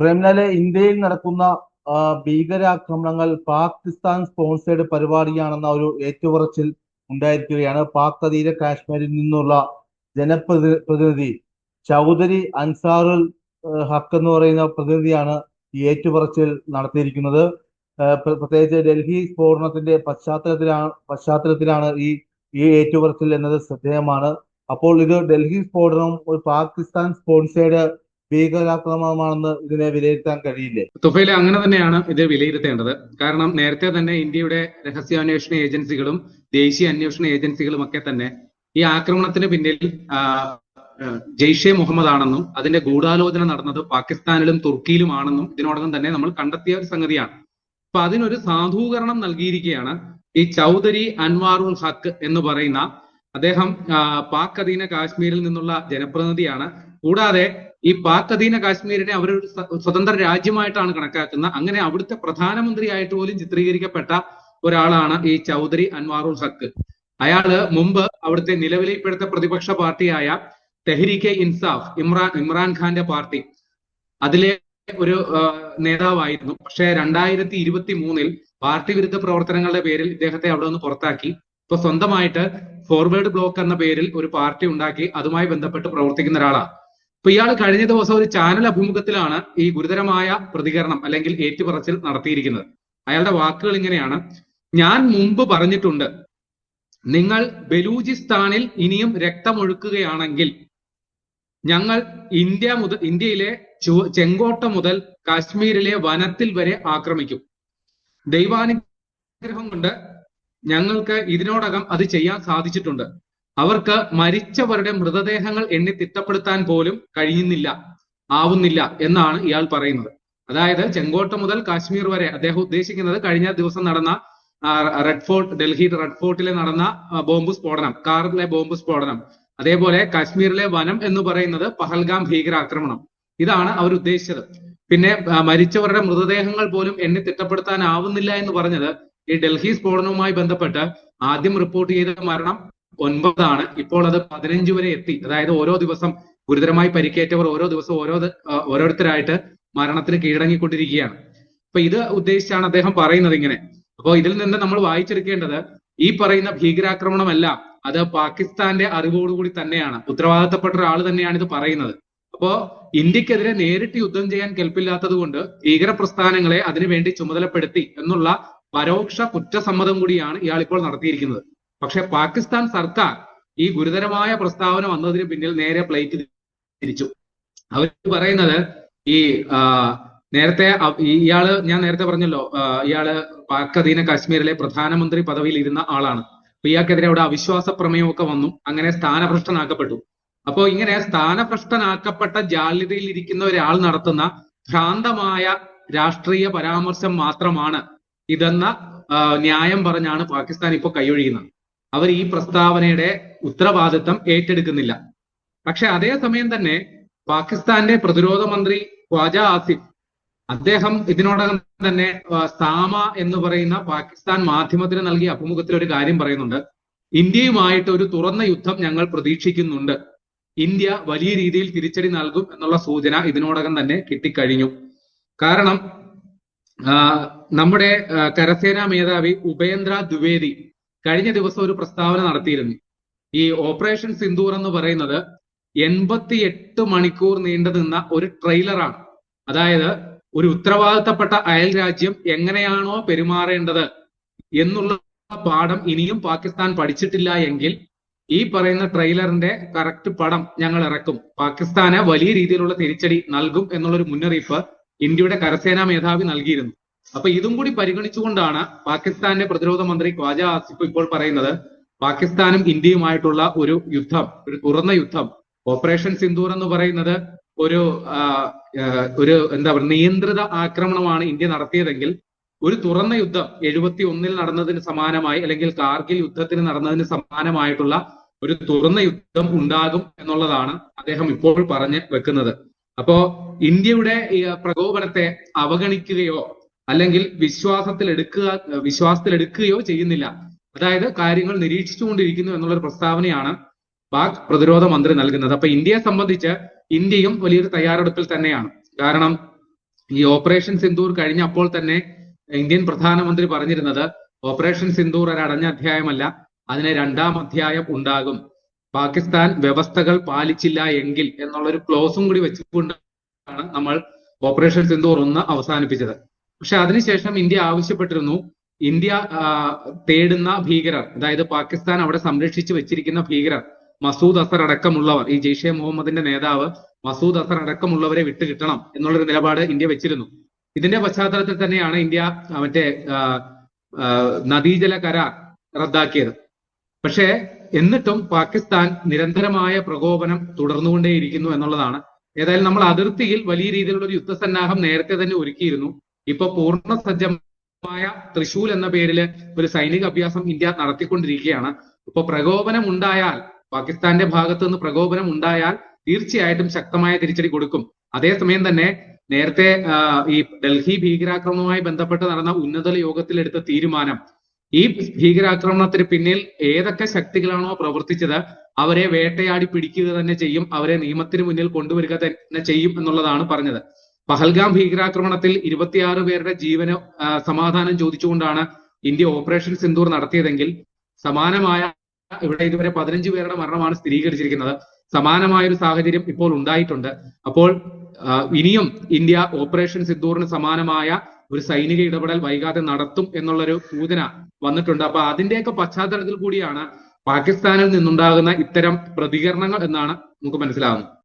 പ്രേംലാലെ ഇന്ത്യയിൽ നടക്കുന്ന ഭീകരാക്രമണങ്ങൾ പാകിസ്ഥാൻ സ്പോൺസേഡ് പരിപാടിയാണെന്ന ഒരു ഏറ്റുപറച്ചിൽ ഉണ്ടായിരിക്കുകയാണ്. പാക് അധീന കാശ്മീരിൽ നിന്നുള്ള ജനപ്രതി പ്രതിനിധി ചൗധരി അൻസാറുൽ ഹക്ക് എന്ന് പറയുന്ന പ്രതിനിധിയാണ് ഈ ഏറ്റുപറച്ചിൽ നടത്തിയിരിക്കുന്നത്. പ്രത്യേകിച്ച് ഡൽഹി സ്ഫോടനത്തിന്റെ പശ്ചാത്തലത്തിലാണ് പശ്ചാത്തലത്തിലാണ് ഈ ഈ ഏറ്റുപറച്ചിൽ എന്നത് ശ്രദ്ധേയമാണ്. അപ്പോൾ ഇത് ഡൽഹി സ്ഫോടനം ഒരു പാകിസ്ഥാൻ സ്പോൺസേഡ് ഭീകരാക്രമണമാണെന്ന് ഇതിനെ വിലയിരുത്താൻ കഴിയില്ലേ? തുഫയിലെ അങ്ങനെ തന്നെയാണ് ഇത് വിലയിരുത്തേണ്ടത്. കാരണം നേരത്തെ തന്നെ ഇന്ത്യയുടെ രഹസ്യാന്വേഷണ ഏജൻസികളും ദേശീയ അന്വേഷണ ഏജൻസികളും ഒക്കെ തന്നെ ഈ ആക്രമണത്തിന് പിന്നിൽ ജെയ്ഷെ മുഹമ്മദ് ആണെന്നും അതിന്റെ ഗൂഢാലോചന നടന്നത് പാകിസ്ഥാനിലും തുർക്കിയിലുമാണെന്നും ഇതിനോടകം തന്നെ നമ്മൾ കണ്ടെത്തിയ ഒരു സംഗതിയാണ്. അപ്പൊ അതിനൊരു സാധൂകരണം നൽകിയിരിക്കുകയാണ് ഈ ചൗധരി അൻവാറുൽ ഹക്ക് എന്ന് പറയുന്ന അദ്ദേഹം പാക് അധീന കാശ്മീരിൽ നിന്നുള്ള ജനപ്രതിനിധിയാണ്. കൂടാതെ ഈ പാക് അധീന കാശ്മീരിനെ അവരൊരു ഒരു സ്വതന്ത്ര രാജ്യമായിട്ടാണ് കണക്കാക്കുന്നത് അങ്ങനെ അവിടുത്തെ പ്രധാനമന്ത്രിയായിട്ട് പോലും ചിത്രീകരിക്കപ്പെട്ട ഒരാളാണ് ഈ ചൗധരി അൻവാറുൽ ഹക്ക്. അയാൾ മുമ്പ് അവിടുത്തെ നിലവിലെ ഇപ്പോഴത്തെ പ്രതിപക്ഷ പാർട്ടിയായ തെഹ്രീക്കെ ഇൻസാഫ് ഇമ്രാൻ ഇമ്രാൻഖാന്റെ പാർട്ടി. അതിലെ ഒരു നേതാവായിരുന്നു. പക്ഷെ രണ്ടായിരത്തി ഇരുപത്തി മൂന്നിൽ പാർട്ടി വിരുദ്ധ പ്രവർത്തനങ്ങളുടെ പേരിൽ ഇദ്ദേഹത്തെ അവിടെ നിന്ന് പുറത്താക്കി. ഇപ്പൊ സ്വന്തമായിട്ട് ഫോർവേഡ് ബ്ലോക്ക് എന്ന പേരിൽ ഒരു പാർട്ടി ഉണ്ടാക്കി. അതുമായി ബന്ധപ്പെട്ട് പ്രവർത്തിക്കുന്ന ഒരാളാണ്. ഇപ്പൊ ഇയാൾ കഴിഞ്ഞ ദിവസം ഒരു ചാനൽ അഭിമുഖത്തിലാണ് ഈ ഗുരുതരമായ പ്രതികരണം അല്ലെങ്കിൽ ഏറ്റുപറച്ചിൽ നടത്തിയിരിക്കുന്നത്. അയാളുടെ വാക്കുകൾ ഇങ്ങനെയാണ്. ഞാൻ മുമ്പ് പറഞ്ഞിട്ടുണ്ട് നിങ്ങൾ ബലൂചിസ്ഥാനിൽ ഇനിയും രക്തമൊഴുക്കുകയാണെങ്കിൽ ഞങ്ങൾ ഇന്ത്യ മുതൽ ഇന്ത്യയിലെ ചെങ്കോട്ട മുതൽ കാശ്മീരിലെ വനത്തിൽ വരെ ആക്രമിക്കും. ദൈവാനുഗ്രഹം കൊണ്ട് ഞങ്ങൾക്ക് ഇതിനോടകം അത് ചെയ്യാൻ സാധിച്ചിട്ടുണ്ട്. അവർക്ക് മരിച്ചവരുടെ മൃതദേഹങ്ങൾ എണ്ണി തിട്ടപ്പെടുത്താൻ പോലും കഴിയുന്നില്ല ആവുന്നില്ല എന്നാണ് ഇയാൾ പറയുന്നത്. അതായത് ചെങ്കോട്ട മുതൽ കാശ്മീർ വരെ അദ്ദേഹം ഉദ്ദേശിക്കുന്നത് കഴിഞ്ഞ ദിവസം നടന്ന റെഡ് ഫോർട്ട് ഡൽഹി റെഡ് ഫോർട്ടിൽ നടന്ന ബോംബ് സ്ഫോടനം കാറിലെ ബോംബ് സ്ഫോടനം. അതേപോലെ കാശ്മീരിലെ വനം എന്ന് പറയുന്നത് പഹൽഗാം ഭീകരാക്രമണം. ഇതാണ് അവർ ഉദ്ദേശിച്ചത്. പിന്നെ മരിച്ചവരുടെ മൃതദേഹങ്ങൾ പോലും എണ്ണി തിട്ടപ്പെടുത്താൻ ആവുന്നില്ല എന്ന് പറഞ്ഞത് ഈ ഡൽഹി സ്ഫോടനവുമായി ബന്ധപ്പെട്ട് ആദ്യം റിപ്പോർട്ട് ചെയ്ത മരണം ഒൻപതാണ്. ഇപ്പോൾ അത് പതിനഞ്ച് വരെ എത്തി. അതായത് ഓരോ ദിവസം ഗുരുതരമായി പരിക്കേറ്റവർ ഓരോ ദിവസവും ഓരോ ഓരോരുത്തരായിട്ട് മരണത്തിന് കീഴടങ്ങിക്കൊണ്ടിരിക്കുകയാണ്. അപ്പൊ ഇത് ഉദ്ദേശിച്ചാണ് അദ്ദേഹം പറയുന്നത് ഇങ്ങനെ. അപ്പോൾ ഇതിൽ നിന്ന് നമ്മൾ വായിച്ചെടുക്കേണ്ടത് ഈ പറയുന്ന ഭീകരാക്രമണമല്ല അത് പാകിസ്ഥാന്റെ അറിവോടുകൂടി തന്നെയാണ്. ഉത്തരവാദിത്തപ്പെട്ട ഒരാൾ തന്നെയാണ് ഇത് പറയുന്നത്. അപ്പോ ഇന്ത്യക്കെതിരെ നേരിട്ട് യുദ്ധം ചെയ്യാൻ കെൽപ്പില്ലാത്തത് കൊണ്ട് ഭീകര പ്രസ്ഥാനങ്ങളെ അതിനുവേണ്ടി ചുമതലപ്പെടുത്തി എന്നുള്ള പരോക്ഷ കുറ്റസമ്മതം കൂടിയാണ് ഇയാൾ ഇപ്പോൾ നടത്തിയിരിക്കുന്നത്. പക്ഷെ പാകിസ്ഥാൻ സർക്കാർ ഈ ഗുരുതരമായ പ്രസ്താവന വന്നതിന് പിന്നിൽ നേരെ പ്ലേറ്റ് തിരിച്ചു. അവർ പറയുന്നത് ഈ നേരത്തെ ഇയാൾ ഞാൻ നേരത്തെ പറഞ്ഞല്ലോ ഇയാൾ പാക് അധീന കാശ്മീരിലെ പ്രധാനമന്ത്രി പദവിയിൽ ഇരുന്ന ആളാണ്. അപ്പൊ ഇയാൾക്കെതിരെ അവിടെ അവിശ്വാസ പ്രമേയമൊക്കെ വന്നു. അങ്ങനെ സ്ഥാനഭ്രഷ്ടനാക്കപ്പെട്ടു. അപ്പോ ഇങ്ങനെ സ്ഥാനഭ്രഷ്ടനാക്കപ്പെട്ട ജാള്യതയിൽ ഇരിക്കുന്ന ഒരാൾ നടത്തുന്ന ഭ്രാന്തമായ രാഷ്ട്രീയ പരാമർശം മാത്രമാണ് ഇതെന്ന ന്യായം പറഞ്ഞാണ് പാകിസ്ഥാൻ ഇപ്പോൾ കൈയൊഴിയുന്നത്. അവർ ഈ പ്രസ്താവനയുടെ ഉത്തരവാദിത്തം ഏറ്റെടുക്കുന്നില്ല. പക്ഷെ അതേസമയം തന്നെ പാകിസ്ഥാന്റെ പ്രതിരോധ മന്ത്രി ഖ്വാജ ആസിഫ് അദ്ദേഹം ഇതിനോടകം തന്നെ സാമ എന്ന് പറയുന്ന പാകിസ്ഥാൻ മാധ്യമത്തിന് നൽകിയ അഭിമുഖത്തിൽ ഒരു കാര്യം പറയുന്നുണ്ട്. ഇന്ത്യയുമായിട്ട് ഒരു തുറന്ന യുദ്ധം ഞങ്ങൾ പ്രതീക്ഷിക്കുന്നുണ്ട്. ഇന്ത്യ വലിയ രീതിയിൽ തിരിച്ചടി നൽകും എന്നുള്ള സൂചന ഇതിനോടകം തന്നെ കിട്ടിക്കഴിഞ്ഞു. കാരണം നമ്മുടെ കരസേനാ മേധാവി ഉപേന്ദ്ര ദ്വിവേദി കഴിഞ്ഞ ദിവസം ഒരു പ്രസ്താവന നടത്തിയിരുന്നു. ഈ ഓപ്പറേഷൻ സിന്ദൂർ എന്ന് പറയുന്നത് എൺപത്തി എട്ട് മണിക്കൂർ നീണ്ടു നിന്ന ഒരു ട്രെയിലറാണ്. അതായത് ഒരു ഉത്തരവാദിത്തപ്പെട്ട അയൽ രാജ്യം എങ്ങനെയാണോ പെരുമാറേണ്ടത് എന്നുള്ള പാഠം ഇനിയും പാകിസ്ഥാൻ പഠിച്ചിട്ടില്ല എങ്കിൽ ഈ പറയുന്ന ട്രെയിലറിന്റെ കറക്റ്റ് പടം ഞങ്ങൾ ഇറക്കും. പാകിസ്ഥാന് വലിയ രീതിയിലുള്ള തിരിച്ചടി നൽകും എന്നുള്ളൊരു മുന്നറിയിപ്പ് ഇന്ത്യയുടെ കരസേനാ മേധാവി നൽകിയിരുന്നു. അപ്പൊ ഇതും കൂടി പരിഗണിച്ചുകൊണ്ടാണ് പാകിസ്ഥാന്റെ പ്രതിരോധ മന്ത്രി ഖ്വാജ ആസിഫ് ഇപ്പോൾ പറയുന്നത് പാകിസ്ഥാനും ഇന്ത്യയുമായിട്ടുള്ള ഒരു യുദ്ധം ഒരു തുറന്ന യുദ്ധം ഓപ്പറേഷൻ സിന്ദൂർ എന്ന് പറയുന്നത് ഒരു ഒരു എന്താ പറയുക നിയന്ത്രിത ആക്രമണമാണ് ഇന്ത്യ നടത്തിയതെങ്കിൽ ഒരു തുറന്ന യുദ്ധം എഴുപത്തി ഒന്നിൽ നടന്നതിന് സമാനമായി അല്ലെങ്കിൽ കാർഗിൽ യുദ്ധത്തിന് നടന്നതിന് സമാനമായിട്ടുള്ള ഒരു തുറന്ന യുദ്ധം ഉണ്ടാകും എന്നുള്ളതാണ് അദ്ദേഹം ഇപ്പോൾ പറഞ്ഞ് വെക്കുന്നത്. അപ്പോ ഇന്ത്യയുടെ പ്രകോപനത്തെ അവഗണിക്കുകയോ അല്ലെങ്കിൽ വിശ്വാസത്തിൽ എടുക്കുക വിശ്വാസത്തിൽ എടുക്കുകയോ ചെയ്യുന്നില്ല. അതായത് കാര്യങ്ങൾ നിരീക്ഷിച്ചുകൊണ്ടിരിക്കുന്നു എന്നുള്ളൊരു പ്രസ്താവനയാണ് പാക് പ്രതിരോധ മന്ത്രി നൽകുന്നത്. അപ്പൊ ഇന്ത്യയെ സംബന്ധിച്ച് ഇന്ത്യയും വലിയൊരു തയ്യാറെടുപ്പിൽ തന്നെയാണ്. കാരണം ഈ ഓപ്പറേഷൻ സിന്ദൂർ കഴിഞ്ഞപ്പോൾ തന്നെ ഇന്ത്യൻ പ്രധാനമന്ത്രി പറഞ്ഞിരുന്നത് ഓപ്പറേഷൻ സിന്ദൂർ ഒരു അടഞ്ഞ അധ്യായമല്ല അതിന് രണ്ടാം അധ്യായം ഉണ്ടാകും. പാകിസ്ഥാൻ വ്യവസ്ഥകൾ പാലിച്ചില്ല എങ്കിൽ എന്നുള്ളൊരു ക്ലോസും കൂടി വെച്ചുകൊണ്ടാണ് നമ്മൾ ഓപ്പറേഷൻ സിന്ദൂർ ഒന്ന് അവസാനിപ്പിച്ചത്. പക്ഷെ അതിനുശേഷം ഇന്ത്യ ആവശ്യപ്പെട്ടിരുന്നു. ഇന്ത്യ തേടുന്ന ഭീകരർ അതായത് പാകിസ്ഥാൻ അവിടെ സംരക്ഷിച്ചു വെച്ചിരിക്കുന്ന ഭീകരർ മസൂദ് അസർ അടക്കമുള്ളവർ ഈ ജെയ്ഷെ മുഹമ്മദിന്റെ നേതാവ് മസൂദ് അസർ അടക്കമുള്ളവരെ വിട്ടുകിട്ടണം എന്നുള്ളൊരു നിലപാട് ഇന്ത്യ വെച്ചിരുന്നു. ഇതിന്റെ പശ്ചാത്തലത്തിൽ തന്നെയാണ് ഇന്ത്യ മറ്റേ നദീജല കരാർ റദ്ദാക്കിയത്. പക്ഷേ എന്നിട്ടും പാകിസ്ഥാൻ നിരന്തരമായ പ്രകോപനം തുടർന്നുകൊണ്ടേയിരിക്കുന്നു എന്നുള്ളതാണ്. ഏതായാലും നമ്മൾ അതിർത്തിയിൽ വലിയ രീതിയിലുള്ള ഒരു യുദ്ധസന്നാഹം നേരത്തെ തന്നെ ഒരുക്കിയിരുന്നു. ഇപ്പൊ പൂർണ സജ്ജമായ തൃശൂൽ എന്ന പേരിൽ ഒരു സൈനിക അഭ്യാസം ഇന്ത്യ നടത്തിക്കൊണ്ടിരിക്കുകയാണ്. ഇപ്പൊ പ്രകോപനം ഉണ്ടായാൽ പാകിസ്ഥാന്റെ ഭാഗത്തു നിന്ന് പ്രകോപനം ഉണ്ടായാൽ തീർച്ചയായിട്ടും ശക്തമായ തിരിച്ചടി കൊടുക്കും. അതേസമയം തന്നെ നേരത്തെ ഈ ഡൽഹി ഭീകരാക്രമണവുമായി ബന്ധപ്പെട്ട് നടന്ന ഉന്നതല യോഗത്തിൽ എടുത്ത തീരുമാനം ഈ ഭീകരാക്രമണത്തിന് പിന്നിൽ ഏതൊക്കെ ശക്തികളാണോ പ്രവർത്തിച്ചത് അവരെ വേട്ടയാടി പിടിക്കുക തന്നെ ചെയ്യും അവരെ നിയമത്തിന് മുന്നിൽ കൊണ്ടുവരിക തന്നെ ചെയ്യും എന്നുള്ളതാണ് പറഞ്ഞത്. പഹൽഗാം ഭീകരാക്രമണത്തിൽ ഇരുപത്തിയാറ് പേരുടെ ജീവന് സമാധാനം ചോദിച്ചുകൊണ്ടാണ് ഇന്ത്യ ഓപ്പറേഷൻ സിന്ദൂർ നടത്തിയതെങ്കിൽ സമാനമായ ഇവിടെ ഇതുവരെ പതിനഞ്ച് പേരുടെ മരണമാണ് സ്ഥിരീകരിച്ചിരിക്കുന്നത്. സമാനമായ ഒരു സാഹചര്യം ഇപ്പോൾ ഉണ്ടായിട്ടുണ്ട്. അപ്പോൾ ഇനിയും ഇന്ത്യ ഓപ്പറേഷൻ സിന്ദൂറിന് സമാനമായ ഒരു സൈനിക ഇടപെടൽ വൈകാതെ നടത്തും എന്നുള്ളൊരു സൂചന വന്നിട്ടുണ്ട്. അപ്പൊ അതിന്റെയൊക്കെ പശ്ചാത്തലത്തിൽ കൂടിയാണ് പാകിസ്ഥാനിൽ നിന്നുണ്ടാകുന്ന ഇത്തരം പ്രതികരണങ്ങൾ എന്നാണ് നമുക്ക് മനസ്സിലാകുന്നത്